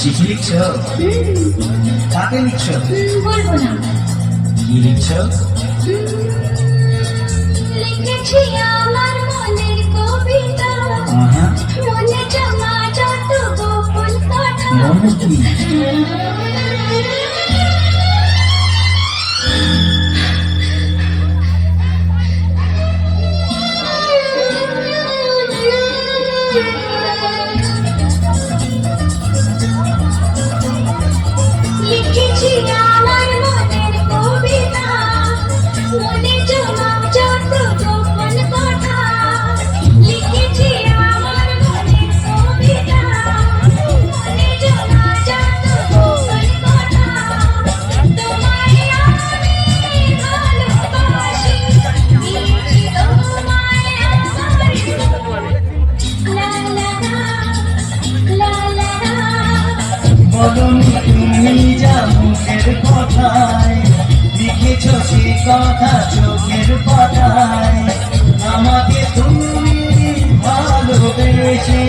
চিঠি লিখছ? কাকে লিখছ? বলব না। কি লিখছ লিখেছি? すごい! বলনি তুমি যা মুখের কথায়, লিখেছ সে কথা আমাকে তুমি ভালোবেসে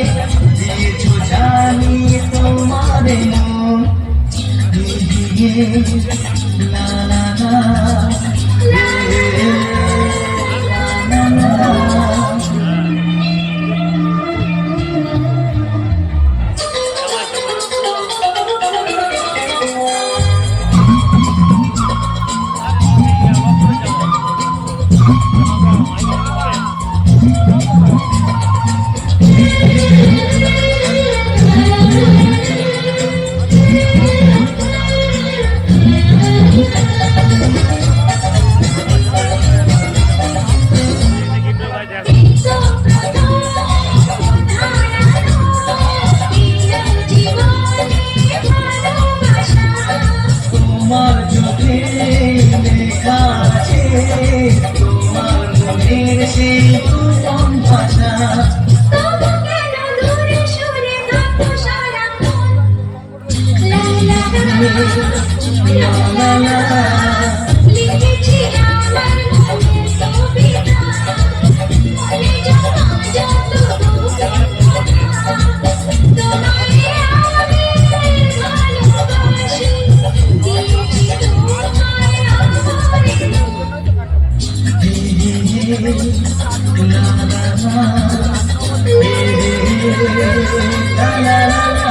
দিয়েছ জানি তোমার মন। না না Mm-hmm. লা লা লা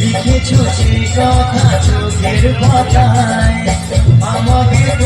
লিখেছো সেই কথা চোখের কথায় আমাকে